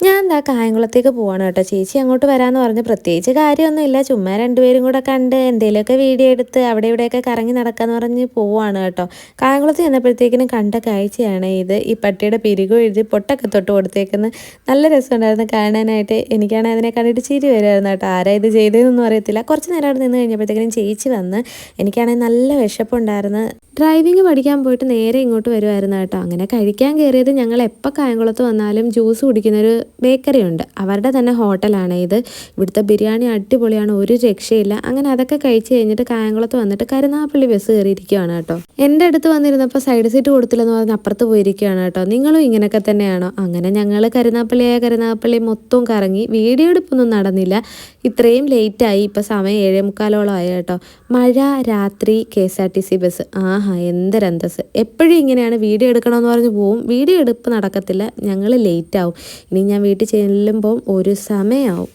ഞാൻ എന്താ കായംകുളത്തേക്ക് പോവാണ് കേട്ടോ. ചേച്ചി അങ്ങോട്ട് വരാമെന്ന് പറഞ്ഞ്. പ്രത്യേകിച്ച് കാര്യമൊന്നുമില്ല. ചുമ്മാ രണ്ടുപേരും കൂടെ കണ്ട് എന്തെങ്കിലുമൊക്കെ വീഡിയോ എടുത്ത് അവിടെ ഇവിടെയൊക്കെ കറങ്ങി നടക്കാന്ന് പറഞ്ഞ് പോവാണ് കേട്ടോ. കായംകുളത്ത് ചെന്നപ്പോഴത്തേക്കിനും കണ്ട കാഴ്ചയാണ് ഇത്. ഈ പട്ടിയുടെ പിരികു എഴുതി പൊട്ടൊക്കെ തൊട്ട് കൊടുത്തേക്കുന്നത് നല്ല രസമുണ്ടായിരുന്നു. കാണാനായിട്ട് എനിക്കാണെങ്കിൽ അതിനെ കണ്ടിട്ട് ചിരി വരുമായിരുന്നു കേട്ടോ. ആരാ ഇത് ചെയ്തതെന്നൊന്നും അറിയത്തില്ല. കുറച്ച് നേരം അവിടെ നിന്ന് കഴിഞ്ഞപ്പോഴത്തേക്കിനും ചേച്ചി വന്ന് എനിക്കാണെങ്കിൽ നല്ല വിശപ്പുണ്ടായിരുന്നു. ഡ്രൈവിംഗ് പഠിക്കാൻ പോയിട്ട് നേരെ ഇങ്ങോട്ട് വരുമായിരുന്നു കേട്ടോ. അങ്ങനെ കഴിക്കാൻ കയറിയത് ഞങ്ങൾ എപ്പോൾ കായംകുളത്ത് വന്നാലും ജ്യൂസ് കുടിക്കുന്നൊരു ബേക്കറി ഉണ്ട്. അവരുടെ തന്നെ ഹോട്ടലാണ് ഇത്. ഇവിടുത്തെ ബിരിയാണി അടിപൊളിയാണ് ഒരു രക്ഷയില്ല. അങ്ങനെ അതൊക്കെ കഴിച്ച് കഴിഞ്ഞിട്ട് കായംകുളത്ത് വന്നിട്ട് കരുനാപ്പള്ളി ബസ് കയറിയിരിക്കുകയാണ് കേട്ടോ. എന്റെ അടുത്ത് വന്നിരുന്നപ്പോൾ സൈഡ് സീറ്റ് കൊടുത്തില്ലെന്ന് പറഞ്ഞ് അപ്പുറത്ത് പോയിരിക്കുകയാണ് കേട്ടോ. നിങ്ങളും ഇങ്ങനെയൊക്കെ തന്നെയാണോ? അങ്ങനെ ഞങ്ങൾ കരുനാപ്പള്ളിയായ കരുനാപ്പള്ളി മൊത്തം കറങ്ങി വീഡിയോ എടുപ്പൊന്നും നടന്നില്ല. ഇത്രയും ലേറ്റായി ഇപ്പോൾ സമയം ഏഴേ മുക്കാലോളം ആയി കേട്ടോ. മഴ രാത്രി K S R T C bus ആഹാ എന്തൊരന്തസ് എപ്പോഴും ഇങ്ങനെയാണ് വീഡിയോ എടുക്കണമെന്ന് പറഞ്ഞ് പോവും. വീഡിയോ എടുപ്പ് നടക്കത്തില്ല. ഞങ്ങൾ ലേറ്റ് ആവും ഇനി ഞാൻ വീട്ടിൽ ചെല്ലുമ്പോൾ ഒരു സമയമാവും